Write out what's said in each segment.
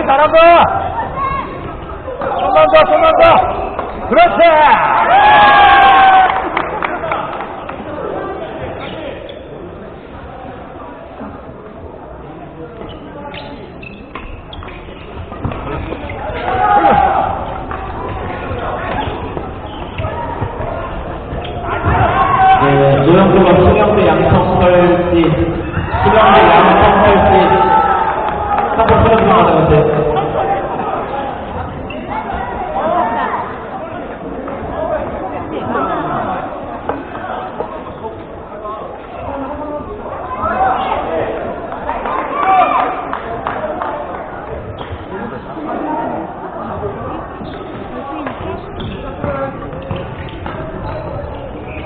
아, 정준이 잘한다! 손만 더! 그렇지! 네, 노영조가 수경대 양성설지, 수경대 양성설지, 한번 수경 들어가는데.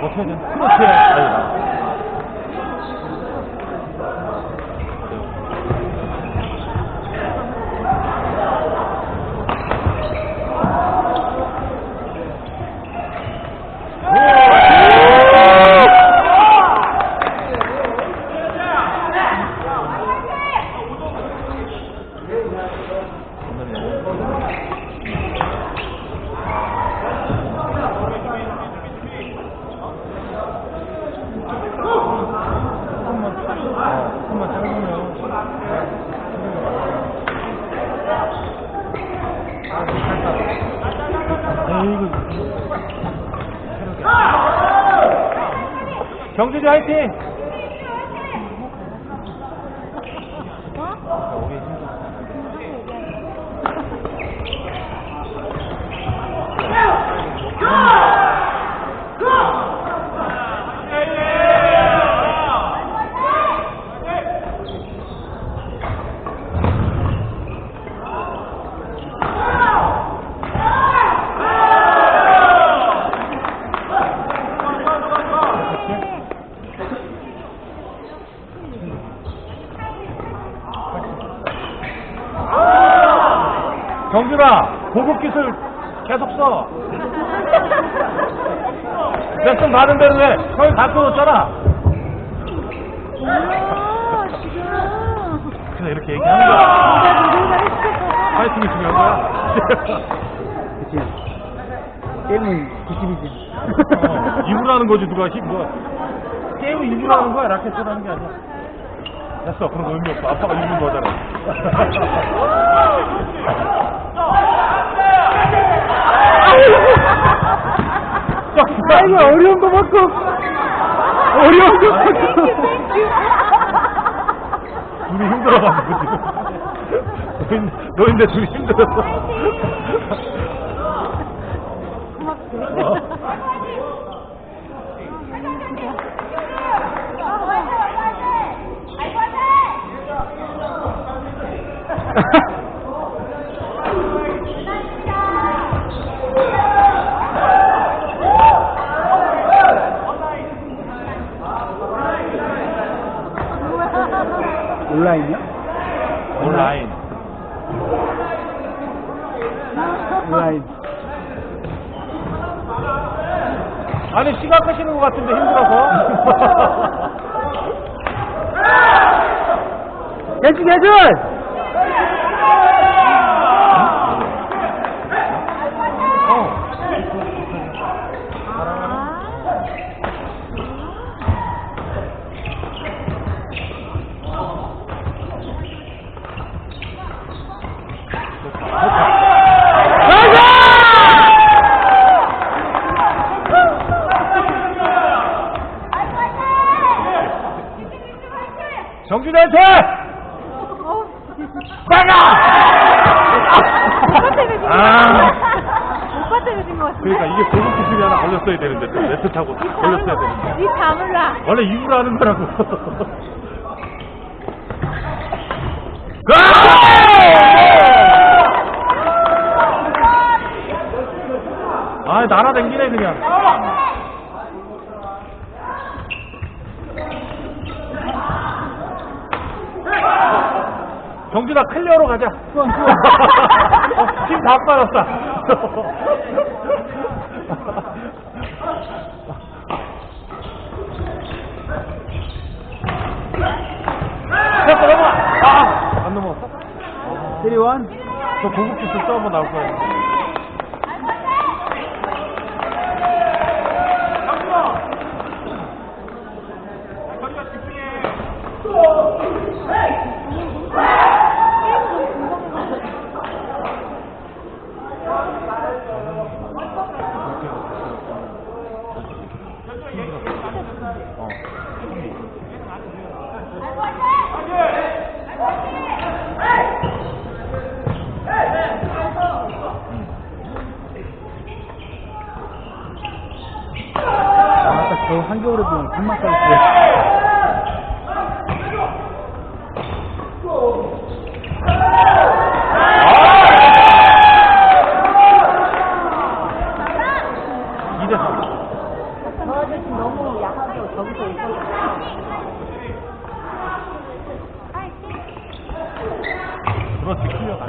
어떻게 된 그렇지! 아니, 한번 짧으면 에이구 경주지 화이팅! 오기 힘들어 경준아 고급 기술 계속 써 레슨 받은 대로 해 형이 바꿔줬잖아. 몰라, 지금. 그래서 이렇게 얘기하는 거야. 파이팅이 중요한 거야. 그치. 게임은 기술이지. 어, 입으로 하는 거지 누가. 힘 누가 게임은 입으로 하는 거야. 라켓으로 하는 게 아니야. 됐어. 그런 거 의미 없어. 아빠가 입는 거잖아 이거 어려운 거 받고. 어려운 거 받고. 둘이 힘들어가지고 지금 노인, 노인데 둘이 힘들었어 어. 온라인이야? 온라인 온라인. 아니 시각하시는 것 같은데 힘들어서 개줄, 개줄! 정준현한테! 어? 나가! 오빠 때문에 진 아. 오빠 때문에 진것 같은데? 그러니까 이게 고급 기술이 하나 걸렸어야 되는데, 또 네트 타고 걸렸어야 되는데. 이 다물라. 원래 입으로 하는 거라고. 아, 날아댕기네, 그냥. 경준아, 클리어로 가자. 어, 팀다 빠졌다. 됐어, 넘어가! 아! 안 넘어갔어? 3원 저 고급 기술 또 한번 나올 거야. 저 한겨울에 보면 금방 깔았어요 이대 3. 너무 약하고 저기서 있어. 그렇지, 클리어 가.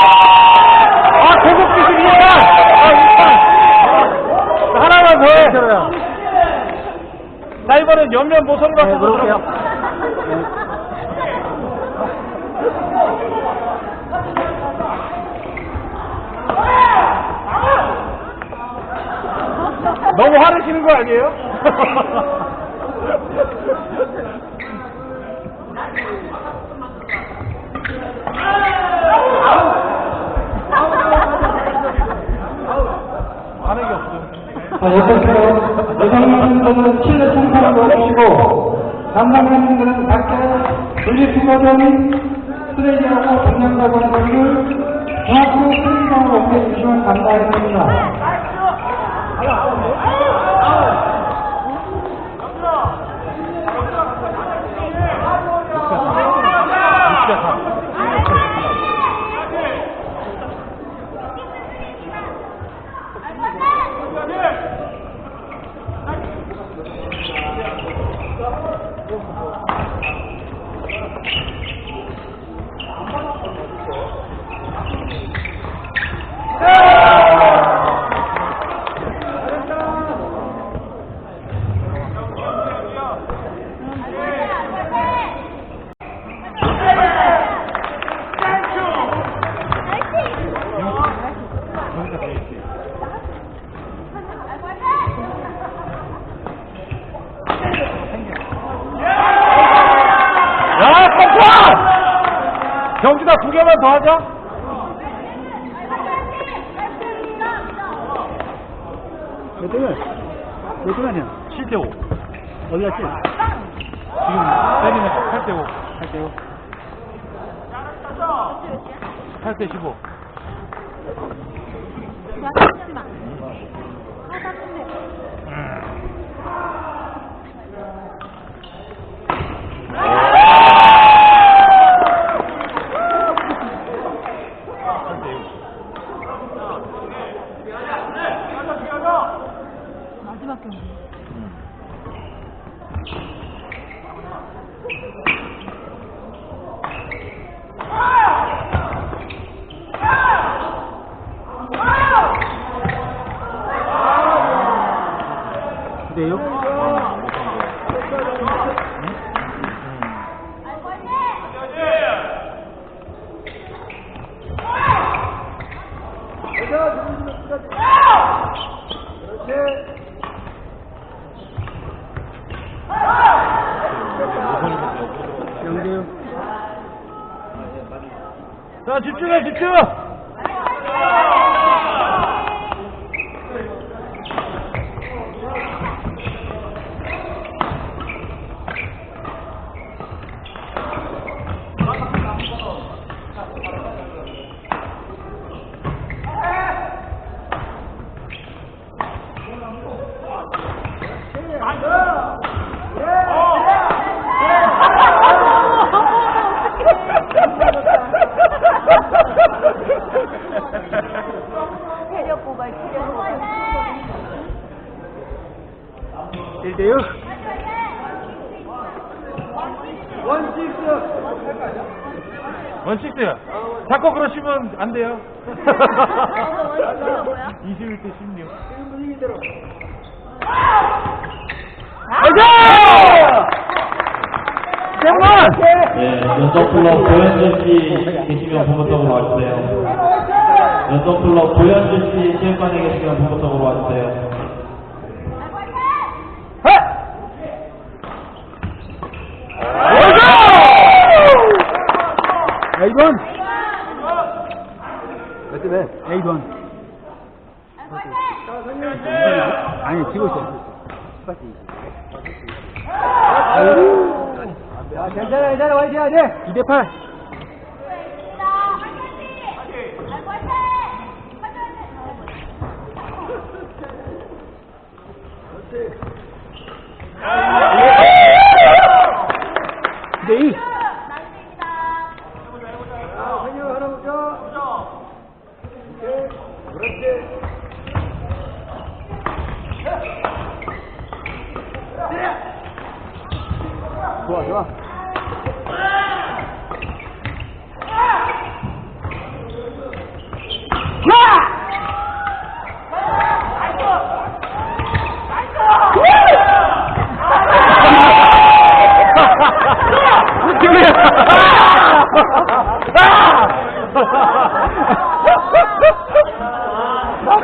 아, 고급 기술 2판! 아, 2판! 하나만 더 해! 괜찮아요 자, 이번엔 옆면 모서리 네, 맞춰서 그럴게요. 들어가. 너무 화내시는 거 아니에요? 화내기 없어. 자, 옆에서 여성분들은 실내 청소를 넣어주시고 남성분들은 밖에 분리수거점 쓰레기하고 동양가고 하는 것을 정확히 쓰레기장으로 옮겨주시면 감사하겠습니다. 저기가 돼 있지. 야, 컴파! 경주다 두 개만 더 하자. 몇 등을? 몇 등이냐 7대 5. 어디 갔지? 지금 때리는 거 8대 5. 할게요 8대 15. 약하지 마. 아, 나쁜데. 마지막 경기. 그래요? 영대요 자, 집중해, 집중! 에휴. 원식스. 자꾸 그러시면 안 돼요. 원식스가 뭐야? 21대 16. 가자! 대만! 네, 연동클럽 고현준 씨 계시면 본부석으로 와주세요. 연동클럽 고현준 씨 체육관에 계시면 본부석으로 와주세요. 에이돈! 몇 대? 에이돈. 아니, 지고 있어. 야, 괜찮아, 괜찮아, 화이팅 해야 돼. 2대 8. 네, 2. 좋아, 좋아.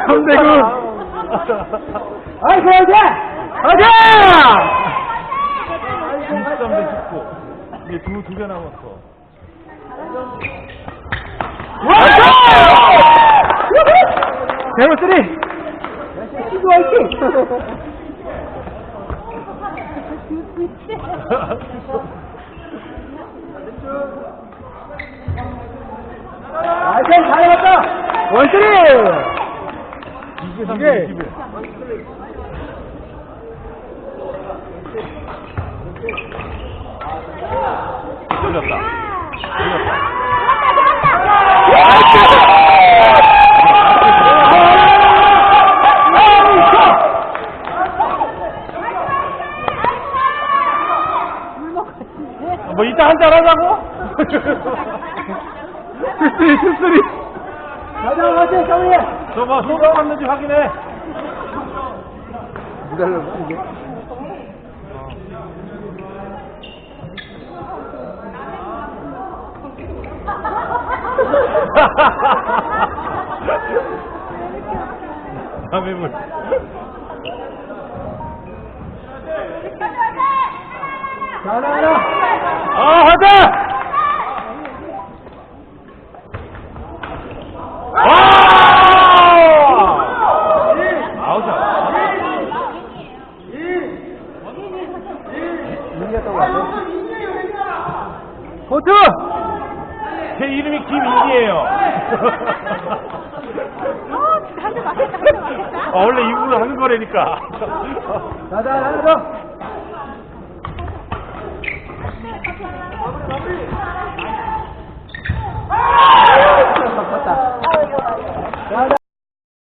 삼대구. 아이고, 화이팅! 화이팅! 23대 19. 이제 두, 두 개 남았어. 대구 쓰리! 시도 화이팅! 화이팅! 잘해봤다! 원쓰리! 이게 3대 21. 돌렸다. 돌렸다. 뭐 이따 한잔 하자고? 쓰리, 쓰리! 가자, 화이팅, 정리! 저봐 소금 맞는지 확인해. 기다려, 이게. 다음에 물. 가라, 가라! 아 하자. 와! 아 제 이름이 김인기예요. 어, 진짜 한대 맞겠다, 한대 맞겠다. 아, 원래 이분을 하는 거라니까. 가자, 하나 더!